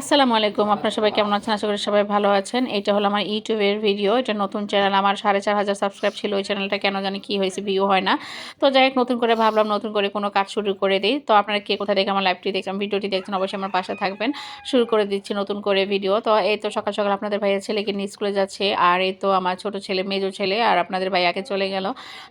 আসসালামু আলাইকুম। আপনারা সবাই কেমন আছেন? আশা করি সবাই ভালো আছেন। এটা হলো আমার ইউটিউবের ভিডিও। এটা নতুন চ্যানেল। আমার সাড়ে চার হাজার সাবস্ক্রাইব ছিল। ওই চ্যানেলটা কেন জানি কী হয়েছে, ভিউ হয় না। তো যাই হোক, নতুন করে ভাবলাম, নতুন করে কোনো কাজ শুরু করে দিই। তো আপনারা কে কোথা থেকে আমার লাইভটি দেখছেন? ভিডিওটি দেখছেন, অবশ্যই আমার পাশে থাকবেন। শুরু করে দিচ্ছি নতুন করে ভিডিও। তো এই তো সকাল সকাল আপনাদের ভাইয়ের ছেলেকে নিয়ে স্কুলে যাচ্ছে। আর এই তো আমার ছোট ছেলে, মেজো ছেলে আর আপনাদের ভাই আগে চলে গেল।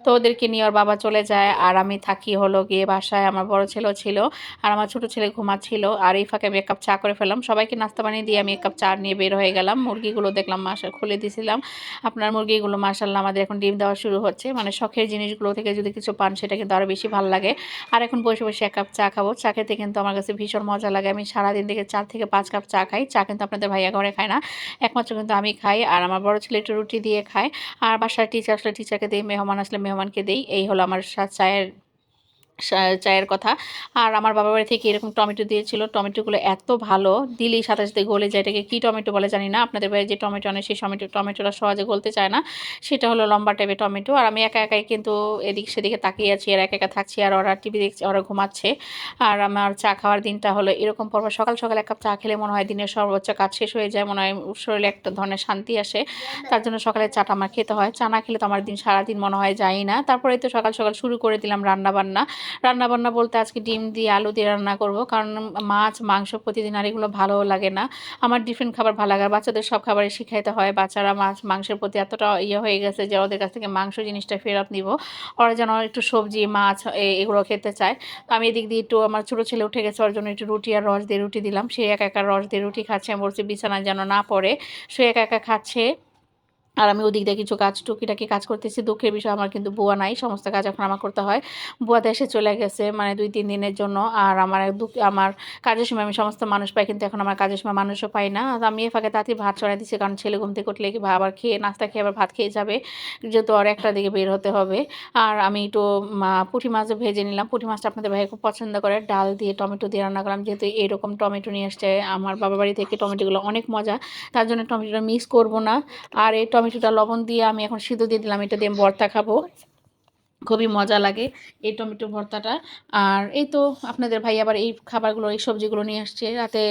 তো ওদেরকে নিয়ে ওর বাবা চলে যায়। আর আমি থাকি হলো গিয়ে বাসায়। আমার বড় ছেলেও ছিল। আর আমার ছোট ছেলে ঘুমাচ্ছিল। আর এই ফাঁকে কাপ চা করে ফেললাম। সবাইকে নাস্তা বানিয়ে দিয়ে আমি এক কাপ চা নিয়ে বের হয়ে গেলাম। মুরগিগুলো দেখলাম মাসা খুলে দিয়েছিলাম আপনার মুরগিগুলো মাসাল্লাহ আমাদের এখন ডিম দেওয়া শুরু হচ্ছে। মানে শখের জিনিসগুলো থেকে যদি কিছু পান, সেটা কিন্তু আরও বেশি ভালো লাগে। আর এখন বসে বসে এক কাপ চা খাব। চা খেতে কিন্তু আমার কাছে ভীষণ মজা লাগে। আমি সারাদিন থেকে চার থেকে পাঁচ কাপ চা খাই। চা কিন্তু আপনাদের ভাইয়া ঘরে খায় না। একমাত্র কিন্তু আমি খাই। আর আমার বড় ছেলে একটু রুটি দিয়ে খায়। আর বাসার টিচার আসলে টিচারকে দিই, মেহমান আসলে মেহমানকে দিই। এই হলো আমার চায়ের চায়ের কথা। আর আমার বাবা বাড়ি থেকে এরকম টমেটো দিয়েছিল। টমেটোগুলো এত ভালো, দিলেই সাথে সাথে গলে যায়। এটাকে কী টমেটো বলে জানি না। আপনাদের বাড়ি যে টমেটো আনে, সেই টমেটো, টমেটোটা সহজে গলতে চায় না। সেটা হলো লম্বা টাইপের টমেটো। আর আমি একা একাই কিন্তু এদিক সেদিকে তাকিয়ে আছি আর একা একা থাকছি আর ওরা টিভি দেখছি, ওরা ঘুমাচ্ছে। আর আমার চা খাওয়ার দিনটা হলো এরকম পর্ব। সকাল সকাল এক কাপ চা খেলে মনে হয় দিনের সর্বোচ্চ কাজ শেষ হয়ে যায়। মনে হয় শরীরে একটা ধরনের শান্তি আসে। তার জন্য সকালে চাটা আমার খেতে হয়। চা না খেলে তো আমার দিন, সারাদিন মনে হয় যাই না। তারপরে তো সকাল সকাল শুরু করে দিলাম রান্না বান্না রান্না বান্না বলতে আজকে ডিম দিয়ে আলু দিয়ে রান্না করব, কারণ মাছ, মাংস প্রতিদিন আর এগুলো ভালো লাগে না। আমার ডিফারেন্ট খাবার ভালো লাগে বাচ্চাদের সব খাবারই শিখাইতে হয়। বাচ্চারা মাছ, মাংসের প্রতি এতটা ইয়ে হয়ে গেছে যে ওদের কাছ থেকে মাংস জিনিসটা ফেরত নিব। ওরা যেন একটু সবজি, মাছ এগুলো খেতে চায়। তো আমি এদিক দিয়ে একটু আমার ছোটো ছেলে উঠে গেছে, ওর জন্য একটু রুটি আর রস দিয়ে রুটি দিলাম। সে একা একা রস দিয়ে রুটি খাচ্ছে, আমি বলছি বিছানায় যেন না পড়ে। সে একা একা খাচ্ছে। আর আমি ওদিক দিয়ে কিছু কাজ, টুকিটাকি কাজ করতেছি, দুঃখের বিষয় আমার কিন্তু বুয়া নাই, সমস্ত কাজ এখন আমার করতে হয়। বুয়া দেশে চলে গেছে মানে দুই, তিন দিনের জন্য, আর আমার দুঃখ, আমার কাজের সময় আমি সমস্ত মানুষ পাই, কিন্তু এখন আমার কাজের সময় মানুষও পাই না। আমি এ ফাঁকে তাতে ভাত চড়াই দিচ্ছি কারণ ছেলে ঘুম থেকে উঠলে কি আবার খেয়ে, নাস্তা খেয়ে আবার ভাত খেয়ে যাবে, যেহেতু আর একটা দিকে বের হতে হবে। আর আমি একটু পুঁটি মাছও ভেজে নিলাম, পুঁটি মাছটা আপনাদের ভাই খুব পছন্দ করে, ডাল দিয়ে টমেটো দিয়ে রান্না করলাম, যেহেতু এরকম টমেটো নিয়ে আসছে, আমার বাবা বাড়ি থেকে টমেটোগুলো অনেক মজা, তার জন্য টমেটোটা মিক্স করব না। আর এই টমেটোটা লবণ দিয়ে আমি এখন সিদ্ধ দিয়ে দিলাম। এটা দিয়ে ভর্তা খাব। খুবই মজা লাগে এই টমেটো ভর্তাটা। আর এই তো আপনাদের ভাই আবার এই খাবারগুলো, এই সবজিগুলো নিয়ে আসছে রাতে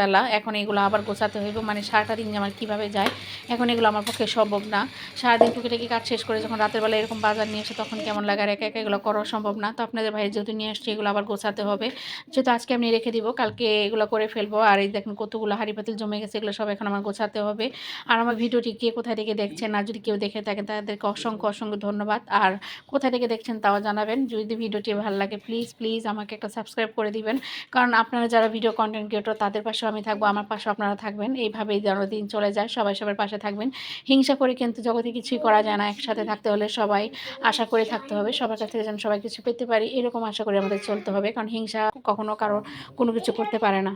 বেলা। এখন এগুলো আবার গোছাতে হইব। মানে সারাটা দিন আমার কীভাবে যায়, এখন এগুলো আমার পক্ষে সম্ভব না। সারাদিন টুকিটাকি কাজ শেষ করে যখন রাতের বেলা এরকম বাজার নিয়ে আসে তখন কেমন লাগে আর একা একা এগুলো করা সম্ভব না। তো আপনাদের ভাই যেহেতু নিয়ে আসছে, এগুলো আবার গোছাতে হবে। যেহেতু আজকে আমি রেখে দিব, কালকে এগুলো করে ফেলব। আর এই দেখেন কতগুলো হাঁড়ি পাতিল জমে গেছে, এগুলো সব এখন আমার গোছাতে হবে। আর আমার ভিডিওটি কে কোথায় থেকে দেখছেন, আর যদি কেউ দেখে থাকেন, তাদেরকে অসংখ্য অসংখ্য ধন্যবাদ। আর কোথায় থেকে দেখছেন তাও জানাবেন। যদি ভিডিওটি ভালো লাগে প্লিজ প্লিজ আমাকে একটা সাবস্ক্রাইব করে দিবেন। কারণ আপনারা যারা ভিডিও কন্টেন্ট ক্রিয়েটর তাদের পাশেও আমি থাকব, আমার পাশেও আপনারা থাকবেন। এইভাবেই যেন দিন চলে যায়, সবাই সবার পাশে থাকবেন। হিংসা করে কিন্তু জগতে কিছুই করা যায় না, একসাথে থাকতে হলে সবাই আশা করে থাকতে হবে, সবার কাছ থেকে যেন সবাই কিছু পেতে পারি। এরকম আশা করে আমাদের চলতে হবে, কারণ হিংসা কখনো কারও কোনো কিছু করতে পারে না।